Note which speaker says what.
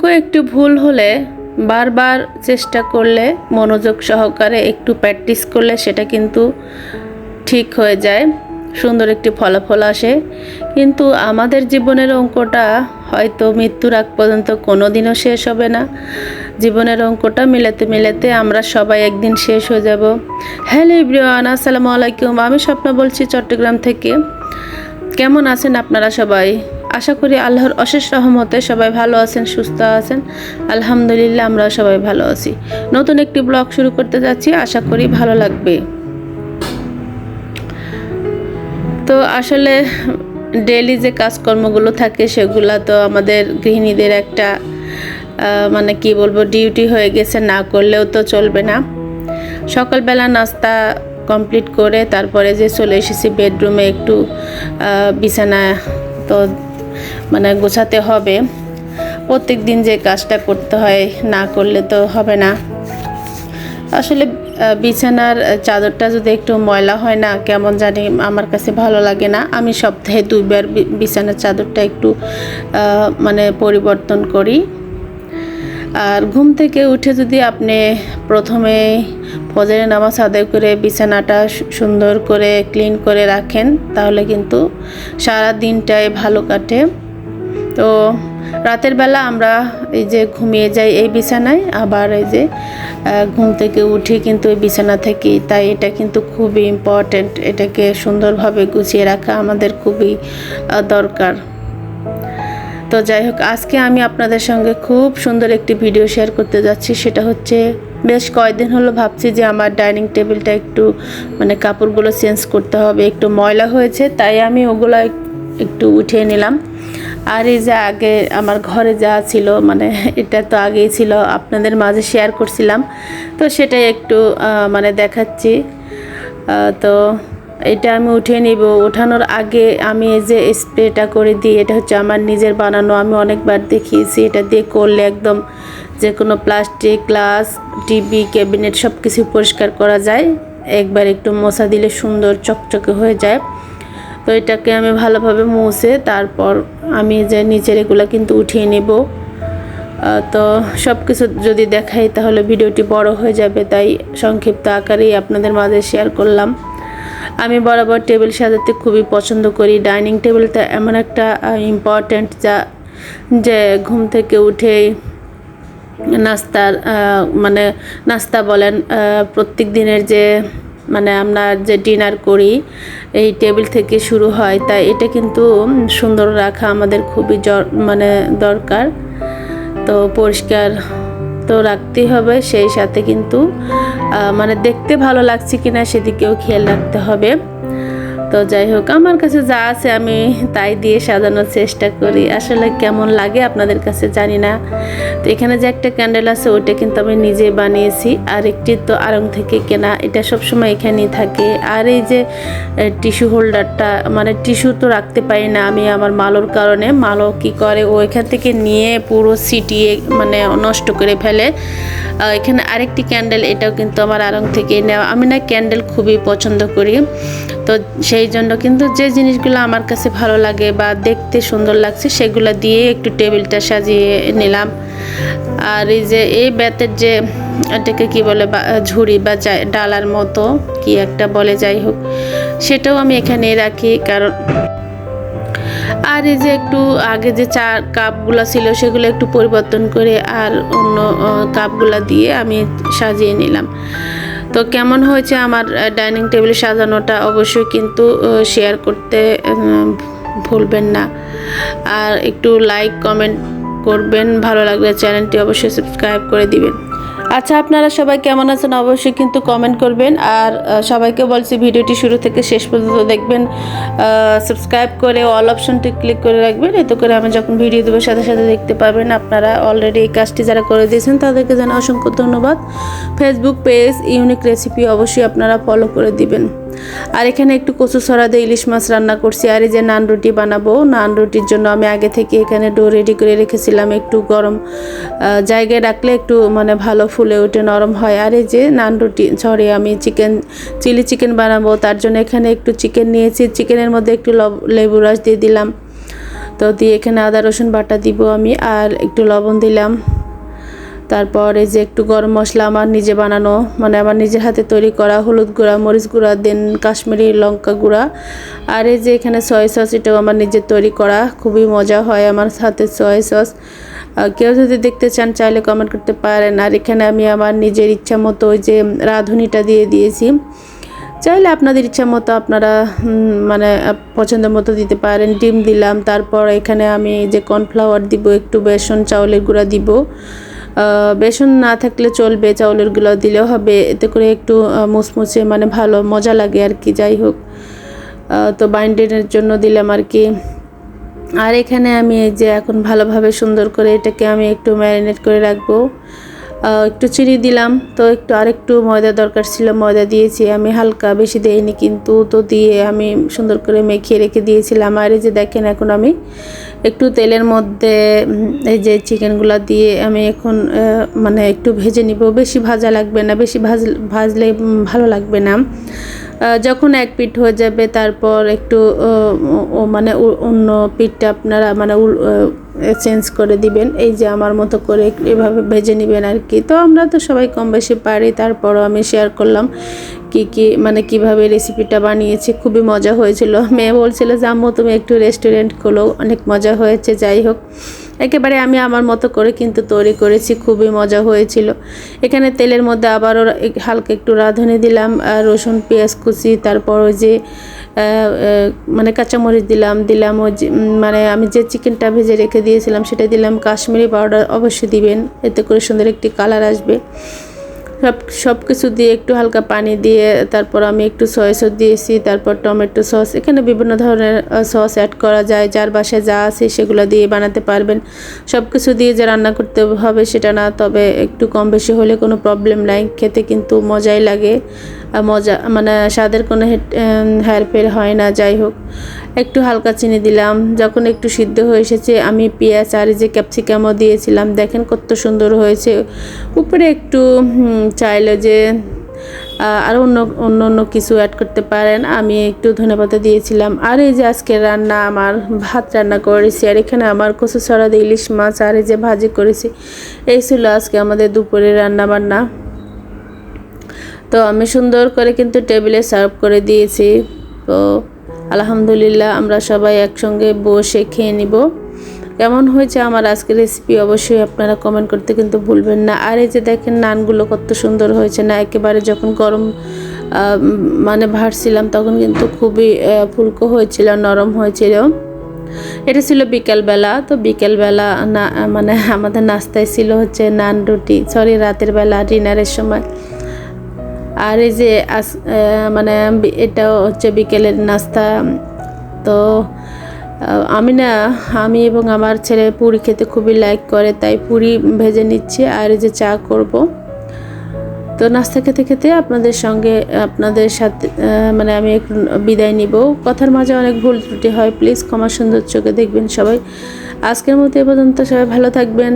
Speaker 1: অঙ্ক একটু ভুল হলে বারবার চেষ্টা করলে, মনোযোগ সহকারে একটু প্র্যাকটিস করলে সেটা কিন্তু ঠিক হয়ে যায়, সুন্দর একটি ফলাফল আসে। কিন্তু আমাদের জীবনের অঙ্কটা হয়তো মৃত্যুর আগ পর্যন্ত কোনো দিনও শেষ হবে না। জীবনের অঙ্কটা মিলাতে মিলাতে আমরা সবাই একদিন শেষ হয়ে যাব। হ্যালো ইব্রিয়ান আসসালামু আলাইকুম। আমি স্বপ্ন বলছি চট্টগ্রাম থেকে। কেমন আছেন আপনারা সবাই? আশা করি আল্লাহর অশেষ রহমতে সবাই ভালো আছেন, সুস্থ আছেন। আলহামদুলিল্লাহ আমরা সবাই ভালো আছি। নতুন একটি ব্লগ শুরু করতে যাচ্ছি, আশা করি ভালো লাগবে। তো আসলে ডেলি যে কাজকর্মগুলো থাকে, সেগুলো তো আমাদের গৃহিণীদের একটা মানে কি বলব, ডিউটি হয়ে গেছে, না করলেও তো চলবে না। সকালবেলা নাস্তা কমপ্লিট করে তারপরে যে চলে এসেছি বেডরুমে একটু বিছানা তো মানে গোছাতে হবে। প্রত্যেক দিন যে কাজটা করতে হয়, না করলে তো হবে না। আসলে বিছানার চাদরটা যদি একটু ময়লা হয় না, কেমন জানি আমার কাছে ভালো লাগে না। আমি সপ্তাহে দুইবার বিছানার চাদরটা একটু মানে পরিবর্তন করি। আর ঘুম থেকে উঠে যদি আপনি প্রথমে ফজরের নামাজ আদায় করে বিছানাটা সুন্দর করে ক্লিন করে রাখেন, তাহলে কিন্তু সারা দিনটাই ভালো কাটে। তো রাতের বেলা আমরা এই যে ঘুমিয়ে যাই এই বিছানায়, আবার এই যে ঘুম থেকে উঠি কিন্তু এই বিছানা থেকেই। তাই এটা কিন্তু খুবই ইম্পর্ট্যান্ট এটাকে সুন্দরভাবে গুছিয়ে রাখা আমাদের খুবই দরকার। তো যাই হোক, আজকে আমি আপনাদের সঙ্গে খুব সুন্দর একটি ভিডিও শেয়ার করতে যাচ্ছি। সেটা হচ্ছে, বেশ কয়েকদিন হলো ভাবছি যে আমার ডাইনিং টেবিলটা একটু মানে কাপড়গুলো চেঞ্জ করতে হবে। একটু ময়লা হয়েছে, তাই আমি ওগুলো একটু উঠিয়ে নিলাম। আর এই যে আগে আমার ঘরে যা ছিল মানে এটা তো আগেই ছিল, আপনাদের মাঝে শেয়ার করছিলাম। তো সেটাই একটু মানে দেখাচ্ছি। তো এটা আমি উঠিয়ে নিব। ওঠানোর আগে আমি এই যে স্প্রেটা করে দিই, এটা হচ্ছে আমার নিজের বানানো। আমি অনেকবার দেখিয়েছি, এটা দিয়ে করলে একদম যে কোনো প্লাস্টিক, গ্লাস, টিভি, ক্যাবিনেট সব কিছু পরিষ্কার করা যায়। একবার একটু মশা দিলে সুন্দর চকচকে হয়ে যায়। তো এটাকে আমি ভালোভাবে মুছে তারপর আমি যে নিচের এগুলো কিন্তু উঠিয়ে নেব। তো সব কিছু যদি দেখাই তাহলে ভিডিওটি বড় হয়ে যাবে, তাই সংক্ষিপ্ত আকারেই আপনাদের মাঝে শেয়ার করলাম। আমি বরাবর টেবিল সাজাতে খুবই পছন্দ করি। ডাইনিং টেবিলটা এমন একটা ইম্পর্ট্যান্ট যা যে ঘুম থেকে উঠেই নাস্তার মানে নাস্তা বলেন প্রত্যেক দিনের যে মানে আমরা যে ডিনার করি, এই টেবিল থেকে শুরু হয়। তাই এটা কিন্তু সুন্দর রাখা আমাদের খুবই মানে দরকার। তো পরিষ্কার তো রাখতেই হবে, সেই সাথে কিন্তু মানে দেখতে ভালো লাগছে কিনা সেদিকেও খেয়াল রাখতে হবে। তো যাই হোক, আমার কাছে যা আছে আমি তাই দিয়ে সাজানোর চেষ্টা করি। আসলে কেমন লাগে আপনাদের কাছে জানি না। তো এখানে যে একটা ক্যান্ডেল আছে, ওইটা কিন্তু আমি নিজে বানিয়েছি। আর একটি তো আড়ং থেকে কেনা, এটা সবসময় এখানেই থাকে। আর এই যে টিস্যু হোল্ডারটা মানে টিস্যু তো রাখতে পারি না আমি আমার মালোর কারণে। মালো কি করে? ও এখান থেকে নিয়ে পুরো সিটিয়ে মানে নষ্ট করে ফেলে। এখানে আরেকটি ক্যান্ডেল এটাও কিন্তু আমার আড়ং থেকে নেওয়া। আমি না ক্যান্ডেল খুবই পছন্দ করি। তো সেই জন্য কিন্তু যে জিনিসগুলো আমার কাছে ভালো লাগে বা দেখতে সুন্দর লাগছে, সেগুলো দিয়ে একটু টেবিলটা সাজিয়ে নিলাম। আর এই যে, এই বেতের যে, এটাকে কি বলে ঝুড়ি বা ডালার মতো কি একটা বলে যাই হোক, সেটাও আমি এখানে রাখি কারণ আর এই যে একটু আগে যে চা কাপগুলো ছিল, সেগুলো একটু পরিবর্তন করে আর অন্য কাপগুলো দিয়ে আমি সাজিয়ে নিলাম। তো কেমন হয়েছে আমার ডাইনিং টেবিল সাজানোটা অবশ্যই কিন্তু শেয়ার করতে ভুলবেন না। আর একটু লাইক কমেন্ট করবেন, ভালো লাগলে চ্যানেলটি অবশ্যই সাবস্ক্রাইব করে দিবেন। আচ্ছা আপনারা সবাই কেমন আছেন অবশ্যই কিন্তু কমেন্ট করবেন। আর সবাইকে বলছি ভিডিওটি শুরু থেকে শেষ পর্যন্ত দেখবেন। সাবস্ক্রাইব করে অল অপশনটি ক্লিক করে রাখবেন। এতে করে আমি যখন ভিডিও দেবো, সাথে সাথে দেখতে পাবেন আপনারা অলরেডি এই কাজটি যারা করে দিয়েছেন, তাদেরকে জানা অসংখ্য ধন্যবাদ। ফেসবুক পেজ ইউনিক রেসিপি অবশ্যই আপনারা ফলো করে দিবেন। আর এখানে একটু কচু ছড়া দিয়ে ইলিশ মাছ রান্না করছি। আর এই যে নান রুটি বানাবো, নান রুটির জন্য আমি আগে থেকে এখানে ডো রেডি করে রেখেছিলাম। একটু গরম জায়গায় রাখলে একটু মানে ভালো ফুলে ওঠে, নরম হয়। আর এই যে নান রুটি, সরি, আমি চিকেন, চিলি চিকেন বানাবো, তার জন্য এখানে একটু চিকেন নিয়েছি। চিকেনের মধ্যে একটু লেবু রস দিয়ে দিলাম। তো দিয়ে এখানে আদা রসুন বাটা দিব আমি, আর একটু লবণ দিলাম। তারপর এই যে একটু গরম মশলা আমার নিজে বানানো মানে আমার নিজের হাতে তৈরি করা হলুদ গুঁড়া, মরিচ গুঁড়া, দেন কাশ্মীরি লঙ্কা গুঁড়া। আর এই যে এখানে সয় সস এটাও আমার নিজের তৈরি করা, খুবই মজা হয় আমার হাতে সয় সস কেউ যদি দেখতে চান চাইলে কমেন্ট করতে পারেন। আর এখানে আমি আমার নিজের ইচ্ছা মতো ওই যে রাঁধুনিটা দিয়ে দিয়েছি। চাইলে আপনাদের ইচ্ছা মতো আপনারা মানে পছন্দ মতো দিতে পারেন। ডিম দিলাম, তারপর এখানে আমি যে কর্নফ্লাওয়ার দিব, একটু বেসন, চাউলের গুঁড়া দিব। বেসন না থাকলে চলবে চাউলের গুঁড়া দিলেও হবে, এতে করে একটু মুচমুচে মানে ভালো মজা লাগে আর কি, যাই হোক। তো বাইন্ডেনের জন্য দিলাম আর কি। আর এখানে আমি এই যে এখন ভালোভাবে সুন্দর করে এটাকে আমি একটু ম্যারিনেট করে রাখব। একটু চিনি দিলাম, তো একটু আরেকটু ময়দা দরকার ছিল, ময়দা দিয়েছি। আমি হালকা বেশি দেইনি, কিন্তু তো দিয়ে আমি সুন্দর করে মেখে রেখে দিয়েছিলাম। আর এই যে দেখেন, এখন আমি একটু তেলের মধ্যে এই যে চিকেনগুলো দিয়ে আমি এখন মানে একটু ভেজে নিব। বেশি ভাজা লাগবে না, বেশি ভাজ, ভাজলে ভালো লাগবে না। যখন এক পিঠ হয়ে যাবে, তারপর একটু মানে অন্য পিঠটা আপনারা মানে চেঞ্জ করে দিবেন। এই যে আমার মতো করে এভাবে ভেজে নেবেন আর কি। তো আমরা তো সবাই কম বেশি পারি, তারপরও আমি শেয়ার করলাম কি কি মানে কীভাবে রেসিপিটা বানিয়েছি। খুবই মজা হয়েছিল। মেয়ে বলছিল যে, আম্মু, তুমি একটু রেস্টুরেন্ট খোলো। অনেক মজা হয়েছে, যাই হোক। একেবারে আমি আমার মতো করে কিন্তু তৈরি করেছি, খুবই মজা হয়েছিল। এখানে তেলের মধ্যে আবারও হালকা একটু রাঁধুনি দিলাম রসুন, পেঁয়াজ কুচি, তারপর যে মানে কাঁচামরিচ দিলাম দিলাম উম, মানে আমি যে চিকেনটা ভেজে রেখে দিয়েছিলাম সেটা দিলাম। কাশ্মীরি পাউডার অবশ্যই দিবেন এতে করে সুন্দর একটি কালার আসবে। সব সব কিছু দিয়ে একটু হালকা পানি দিয়ে তারপর আমি একটু সয়া সস দিয়েছি তারপর টমেটো সস এখানে বিভিন্ন ধরনের সস অ্যাড করা যায় যার বাসায় যা আছে সেগুলো দিয়ে বানাতে পারবেন। সব কিছু দিয়ে যে রান্না করতে হবে সেটা না তবে একটু কম বেশি হলে কোনো প্রবলেম নাই। খেতে কিন্তু মজাই লাগে। মজা মানে স্বাদের কোনো হেরফের হয় না, যাই হোক। একটু হালকা চিনি দিলাম, যখন একটু সিদ্ধ হয়ে এসেছে, আমি পেঁয়াজ আর যে ক্যাপসিকামও দিয়েছিলাম। দেখেন কত সুন্দর হয়েছে। উপরে একটু চাইলে যে আরও অন্য অন্য অন্য কিছু অ্যাড করতে পারেন। আমি একটু ধনেপাতা দিয়েছিলাম। আর এই যে আজকে রান্না, আমার ভাত রান্না করেছি। আর এখানে আমার কচু ছড়া দিয়ে ইলিশ মাছ আর এই যে ভাজি করেছি। এই ছিল আজকে আমাদের দুপুরে রান্না বান্না তো আমি সুন্দর করে কিন্তু টেবিলে সার্ভ করে দিয়েছি। তো আলহামদুলিল্লাহ আমরা সবাই একসঙ্গে বসে খেয়ে নিব। কেমন হয়েছে আমার আজকের রেসিপি অবশ্যই আপনারা কমেন্ট করতে কিন্তু ভুলবেন না। আর এই যে দেখেন নানগুলো কত সুন্দর হয়েছে না, একেবারে যখন গরম মানে ভাড়ছিলাম তখন কিন্তু খুবই ফুলকো হয়েছিল, নরম হয়েছিল। এটা ছিল বিকেলবেলা, তো বিকেলবেলা না মানে আমাদের নাস্তায় ছিল হচ্ছে নান রুটি সরি রাতের বেলা ডিনারের সময়। আর এই যে মানে এটাও হচ্ছে বিকেলের নাস্তা। তো আমি না, আমি এবং আমার ছেলে পুরি খেতে খুবই লাইক করে, তাই পুরি ভেজে নিচ্ছি আর এই যে চা করব। তো নাস্তা খেতে খেতে আপনাদের সঙ্গে, আপনাদের সাথে মানে আমি একটু বিদায় নিব। কথার মাঝে অনেক ভুল ত্রুটি হয় প্লিজ ক্ষমা সুন্দর চোখে দেখবেন সবাই। আজকের মতো এ পর্যন্ত, সবাই ভালো থাকবেন